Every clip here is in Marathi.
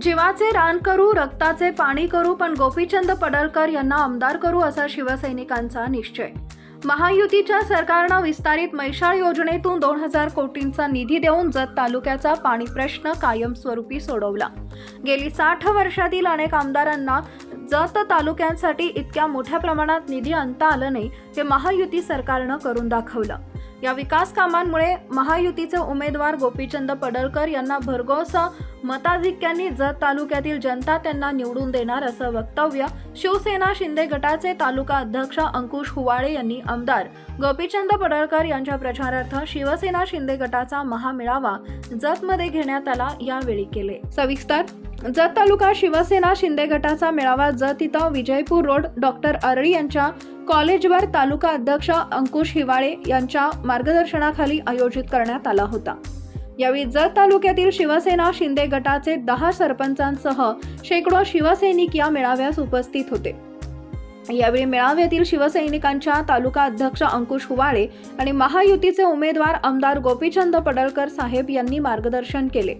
जीवाचे रान करू रक्ताचे पाणी करू पण गोपीचंद पडळकर यांना आमदार करू असा शिवसैनिकांचा निश्चय. महायुतीच्या सरकारनं विस्तारित मैशाळ योजनेतून दोन हजार कोटींचा निधी देऊन जत तालुक्याचा पाणी प्रश्न कायमस्वरूपी सोडवला. गेली साठ वर्षातील अनेक आमदारांना जत तालुक्यांसाठी इतक्या मोठ्या प्रमाणात निधी आणता आलं नाही ते महायुती सरकारनं करून दाखवलं. या विकास कामांमुळे महायुतीचे उमेदवार गोपीचंद पडळकर यांना भरघोस मताधिक्यांनी जत तालुक्यातील जनता त्यांना निवडून देणार असं वक्तव्य शिवसेना शिंदे गटाचे तालुका अध्यक्ष अंकुश हुवाळे यांनी आमदार गोपीचंद पडळकर यांच्या प्रचारार्थ शिवसेना शिंदे गटाचा महामेळावा जतमध्ये घेण्यात आला यावेळी केले. सविस्तर जत तालुका शिवसेना शिंदे गटाचा मेळावा जत इथं विजयपूर रोड डॉक्टर अरळी यांच्या कॉलेजवर तालुका अध्यक्ष अंकुश हिवाळे यांच्या मार्गदर्शनाखाली आयोजित करण्यात आला होता. यावेळी जत तालुक्यातील शिवसेना शिंदे गटाचे दहा सरपंचांसह शेकडो शिवसैनिक या मेळाव्यास उपस्थित होते. यावेळी मेळाव्यातील शिवसैनिकांच्या तालुका अध्यक्ष अंकुश हुवाळे आणि महायुतीचे उमेदवार आमदार गोपीचंद पडळकर साहेब यांनी मार्गदर्शन केले.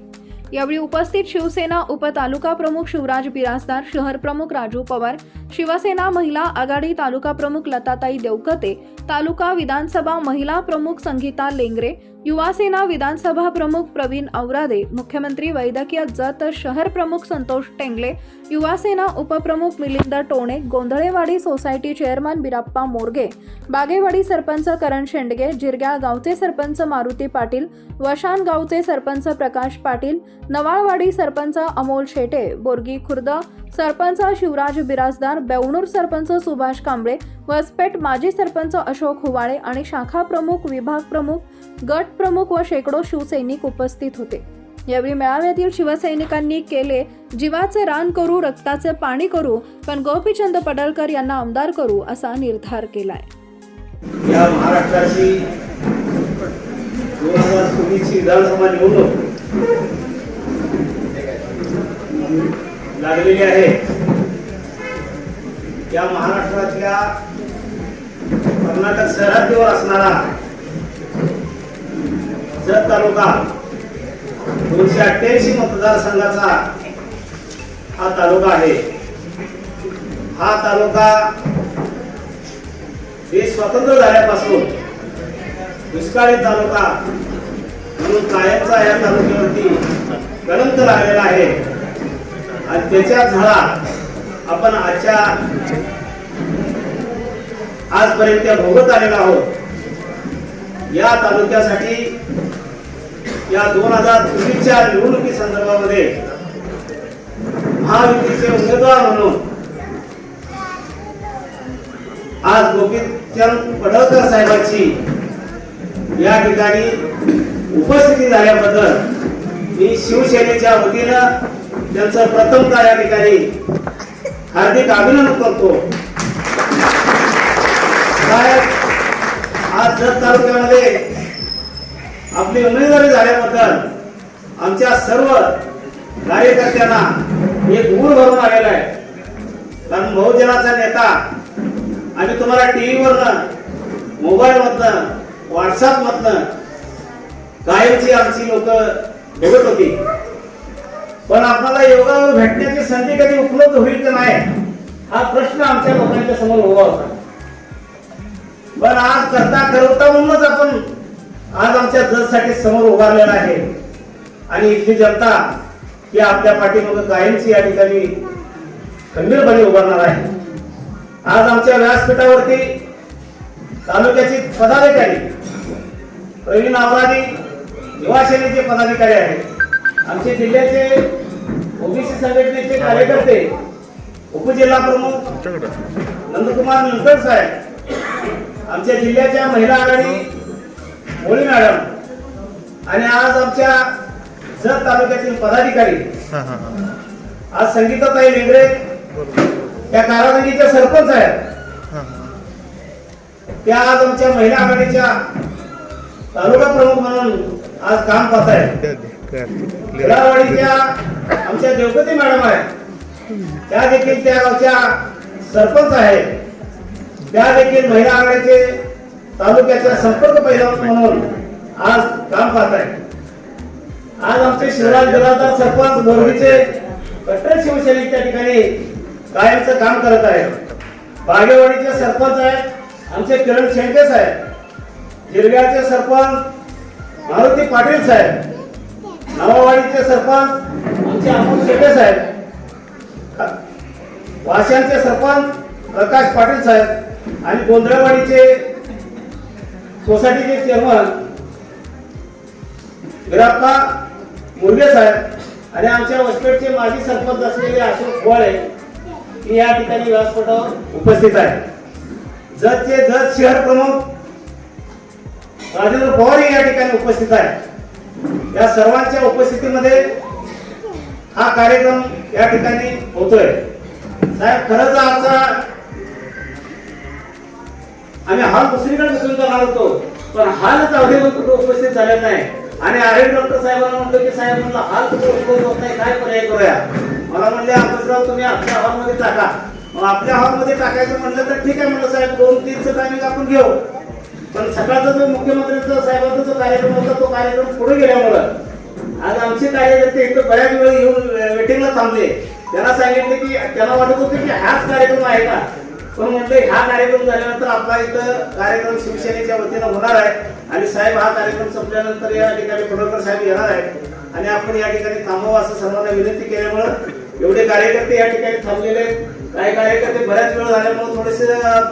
यावेळी उपस्थित शिवसेना उपतालुका प्रमुख शिवराज बिराजदार शहर प्रमुख राजू पवार शिवसेना महिला आघाडी तालुका प्रमुख लताताई देवकते तालुका विधानसभा महिला प्रमुख संगीता लेंगरे युवासेना विधानसभा प्रमुख प्रवीण औरादे मुख्यमंत्री वैद्यकीय जत शहर प्रमुख संतोष टेंगले युवासेना उपप्रमुख मिलिंद टोणे गोंधळेवाडी सोसायटी चेअरमन बिराप्पा मोरगे बागेवाडी सरपंच करण शेंडगे जिरग्याळ गावचे सरपंच मारुती पाटील वशान गावचे सरपंच प्रकाश पाटील नवाळवाडी सरपंच अमोल शेटे बोरगी खुर्द सरपंच शिवराज बिराजदार बेवणूर सरपंच सुभाष कांबळे वसपेट माजी सरपंच अशोक हुवाळे आणि शाखा प्रमुख विभाग प्रमुख गट प्रमुख व शेकडो शिवसैनिक उपस्थित होते. यावेळी मेळाव्यातील शिवसैनिकांनी केले जीवाचे रान करू रक्ताचे पाणी करू पण गोपीचंद पडळकर यांना आमदार करू असा निर्धार केलाय. या महाराष्ट्राची दोन हजार चोवीसची विधानसभा निवडणूक. लागलेली आहे. या महाराष्ट्रातल्या कर्नाटक सरहद्दीवर असणारा जत तालुका दोनशे अठ्ठ्याऐंशी मतदारसंघाचा हा तालुका आहे. हा तालुका देश स्वतंत्र झाल्यापासून दुष्काळी तालुका म्हणून कायमचा या तालुक्यावरती गणंत लागलेला आहे. आणि त्याच्या झळा आपण आजच्या आजपर्यंत भोगत आलेला आहोत. या तालुक्यासाठी या दोन हजार चोवीसच्या निवडणुकी संदर्भामध्ये महायुतीचे उमेदवार म्हणून आज गोपीचंद पडळकर साहेबांची या ठिकाणी उपस्थिती झाल्याबद्दल मी शिवसेनेच्या वतीनं त्यांचं प्रथम या ठिकाणी हार्दिक अभिनंदन करतो. आज जत तालुक्यामध्ये आपली उमेदवारी झाल्याबद्दल आमच्या सर्व कार्यकर्त्यांना एक गुण भरून आलेला आहे. कारण बहुजनाचा नेता आम्ही तुम्हाला टीव्ही वरनं मोबाईल मधनं व्हॉट्सअप कायमची आमची लोक बघत होती. पण आपल्याला योगावर भेटण्याची संधी कधी उपलब्ध होईल का नाही हा प्रश्न आमच्या लोकांच्या समोर उभा होता. पण आज करता करता म्हणूनच आपण आज आमच्या जजसाठी समोर उभारलेला आहे. आणि इथली जनता ही आपल्या पाठीमागं कायमची या ठिकाणी खंबीरपणे उभारणार आहे. आज आमच्या व्यासपीठावरती तालुक्याची पदाधिकारी प्रवीण आवराणी युवा सेनेचे पदाधिकारी आहेत. आमचे जिल्ह्याचे ओबीसी संघटनेचे कार्यकर्ते उपजिल्हा प्रमुख नंदकुमार निलकर साहेब आमच्या जिल्ह्याच्या महिला आघाडी मोळी मॅडम आणि आज आमच्या जत तालुक्यातील पदाधिकारी आज संगीताताई लेंगरे त्या कारागिरीच्या सरपंच आहेत. त्या आज आमच्या महिला आघाडीच्या तालुका प्रमुख म्हणून आज काम पाहत आहेत खेडावाडीच्या आमच्या द्रौपदी मॅडम आहे त्या देखील त्या गावच्या सरपंच आहेत. त्या देखील महिला आघाडीचे तालुक्याच्या संपर्क पहिला म्हणून आज काम पाहत आहेत. आज आमचे शहरात बिराजदार सरपंच बोरगीचे कट्टर शिवसैनिक त्या ठिकाणी कायमचं काम करत आहेत बागेवाडीचे सरपंच आहेत. आमचे किरण शेंके साहेब. जिरग्याचे सरपंच मारुती पाटील साहेब. नवावाडीचे सरपंच आमचे अमोल शेटे साहेब वाशांचे सरपंच प्रकाश पाटील साहेब आणि गोंधळवाडीचे सोसायटीचे चेअरमन गिराप्पा मुर्गे साहेब आणि आमच्या वसपेटचे माजी सरपंच असलेले अशोक गोळे मी या ठिकाणी व्यासपीठावर उपस्थित आहे. जतचे जत शहर प्रमुख राजेंद्र पवार हे या ठिकाणी उपस्थित आहेत. या सर्वांच्या उपस्थितीमध्ये हा कार्यक्रम या ठिकाणी होतोय. साहेब खरंच आमचा आम्ही हाल दुसरीकडे बसून जाणार होतो पण हालच अवघे कुठे उपस्थित झाले नाही. आणि आरे डॉक्टर साहेबांना म्हणलं की साहेब म्हणलं हाल कुठे उपस्थित होत नाही काय पर्याय करूया? मला म्हणले अभ्यासराव तुम्ही आपल्या हॉलमध्ये टाका. मग आपल्या हॉलमध्ये टाकायचं म्हणलं तर ठीक आहे म्हणलं साहेब दोन तीनचं टायमिंग आपण घेऊ. पण सकाळचा जो मुख्यमंत्र्यांचा साहेबांचा जो कार्यक्रम होता तो कार्यक्रम पुढे गेल्यामुळं आज आमचे कार्यकर्ते इथं बऱ्याच वेळ येऊन वेटिंगला थांबले. त्यांना सांगितले की त्यांना वाटत होतं की हाच कार्यक्रम आहे का? पण म्हटलं हा कार्यक्रम झाल्यानंतर आपला इथं कार्यक्रम शिवसेनेच्या वतीनं होणार आहे. आणि साहेब हा कार्यक्रम संपल्यानंतर या ठिकाणी पडळकर साहेब येणार आहेत. आणि आपण या ठिकाणी थांबावं असं सर्वांना विनंती केल्यामुळं एवढे कार्यकर्ते या ठिकाणी थांबलेले आहेत. काही कार्यकर्ते बऱ्याच वेळ झाल्यामुळे थोडेसे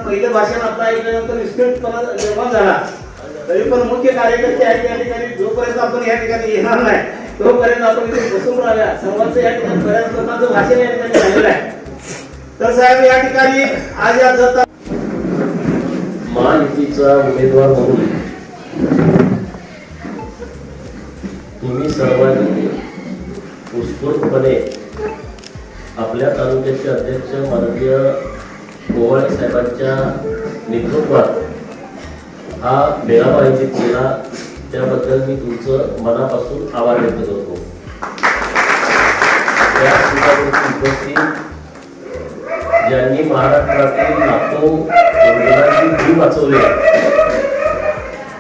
पहिलं भाषण आता ऐकल्यानंतर निष्ठुरपणा निर्माण झाला. तरी पण मुख्य कार्यकर्ते आहेत या ठिकाणी जोपर्यंत आपण या ठिकाणी येणार नाही तोपर्यंत आपण इथे बसून राहूया. सर्वांचं या ठिकाणी बऱ्याच लोकांचं भाषण या ठिकाणी झालेलं आहे. तर साहेब या ठिकाणी आज या जाता महायुतीचा उमेदवार म्हणून तुम्ही सर्वांनी उत्स्फूर्तपणे आपल्या अध्यक्ष माननीय गोवाळे साहेबांच्या नेतृत्वात हा मेळावा आयोजित केला त्याबद्दल मी तुमचं मनापासून आभार व्यक्त करतो. उपस्थित ज्यांनी महाराष्ट्रातील लाखो मुलांची जीव वाचवले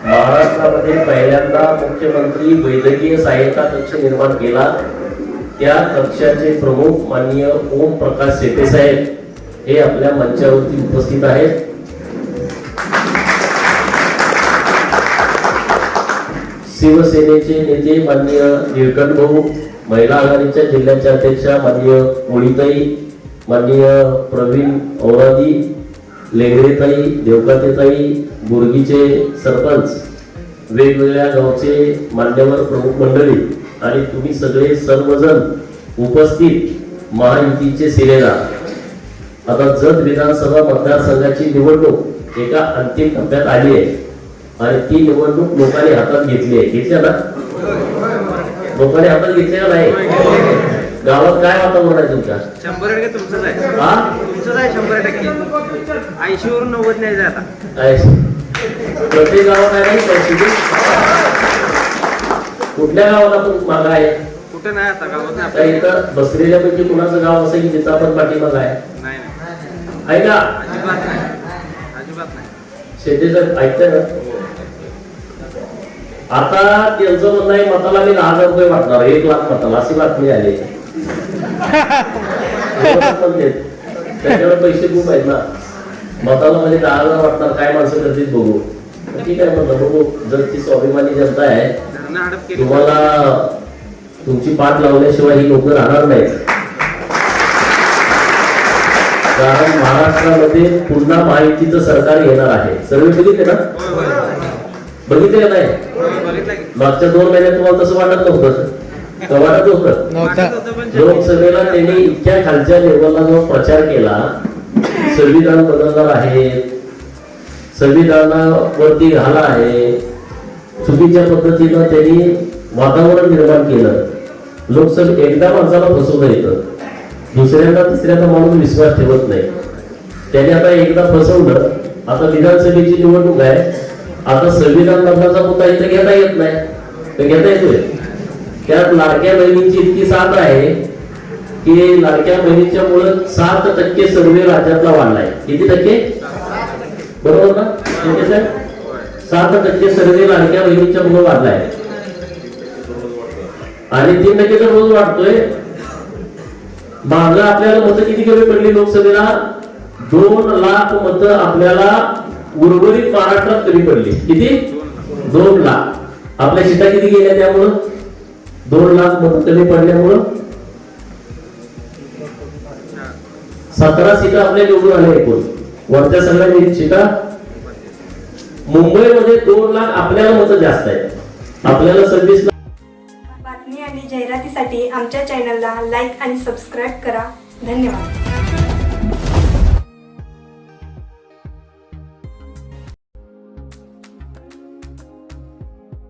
महाराष्ट्रामध्ये पहिल्यांदा मुख्यमंत्री वैद्यकीय सहायता कक्ष निर्माण केला. त्या कक्षाचे प्रमुख माननीय ओम प्रकाश शेटे साहेब हे आपल्या मंचावरती उपस्थित आहेत. शिवसेनेचे नेते माननीय निळकंठ भाऊ महिला आघाडीच्या जिल्ह्याच्या अध्यक्षा माननीय कोळीताई माननीय प्रवीण औरादी लेंगरेताई देवकातेताई बुर्गीचे सरपंच वेगवेगळ्या गावचे मान्यवर प्रमुख मंडळी आणि तुम्ही सगळे सर्वजण उपस्थित महायुतीचे सेवेदार आता जत विधानसभा मतदारसंघाची निवडणूक एका अंतिम टप्प्यात आली आहे. आणि ती निवडणूक लोकांनी हातात घेतली आहे. घेतल्या ना? लोकांनी हातात घेतल्या का नाही? गावात काय वातावरण आहे तुमच्या? शंभर टक्के तुमचंच आहे. हा? तुमचंच आहे शंभर टक्के. ऐंशी वरून नव्वद आता काय प्रत्येक गावात आहे नाही कुठल्या गावाला पण मागा आहे? कुठे नाही आता गावात नाही आता आपल्या. इथं बसलेल्यापैकी कुणाचं गाव असेल जिथं आपण पाठीमाग आहे? नाही नाही. आहे का? अजिबात नाही. अजिबात नाही. शेतीचं ऐकतंय ना? आता त्यांचं म्हणणं आहे मताला मी दहा हजार रुपये वाटणार एक लाख मताला अशी बातमी आली. त्याच्यावर पैसे खूप आहेत ना. मताला म्हणजे दहा हजार वाटणार काय माणसं करतील बघू. ठीक आहे म्हणलं बघू. जर ती स्वाभिमानी जनता आहे केली. तुम्हाला तुमची पाठ लावल्याशिवाय ही लोक राहणार नाहीत. कारण महाराष्ट्रामध्ये पुन्हा महायुतीचं सरकार येणार आहे. सर्व बघितले ना. बघितले नाही. मागच्या दोन महिन्यात तुम्हाला तसं वाटत नव्हतं. वाटत होतं लोकसभेला त्यांनी इतक्या खालच्या लेवलला जो प्रचार केला संविधान बदलणार आहे संविधानावरती घाला आहे चुकीच्या पद्धतीनं त्यांनी वातावरण निर्माण केलं. लोकसभे एकदा माणसाला फसवलं येतं दुसऱ्यांदा तिसऱ्यांदा माणूस विश्वास ठेवत नाही. त्याने आता एकदा फसवलं. आता विधानसभेची निवडणूक आहे. आता संविधान बदलाचा मुद्दा इथं घेता येत नाही. तर घेता येतोय. त्यात लाडक्या बहिणीची इतकी साथ आहे की लाडक्या बहिणीच्या मुळे सात टक्के सर्वे राज्यातला वाढलाय. किती टक्के? बरोबर ना? साहेब? सात टक्के सर्दी लाडक्या बहिणीच्या मुळे वाढलाय. आणि तीन टक्के तर रोज वाढतोय मागं आपल्याला मतं किती कमी पडली लोकसभेला? दोन लाख मतं आपल्याला उर्वरित महाराष्ट्रात कमी पडली. किती? दोन लाख. आपल्या सीटा किती गेल्या त्यामुळं? दोन लाख मतं कमी पडल्यामुळं? सतरा सीटा आपल्या निवडून आल्या एकूण. वरच्या सगळ्या सीटा मुंबईमध्ये दोन लाख आपल्याला मतं जास्त आहेत. आपल्याला सव्वीस बातमी आणि जाहिरातीसाठी आमच्या चॅनलला लाईक आणि सबस्क्राईब करा. धन्यवाद.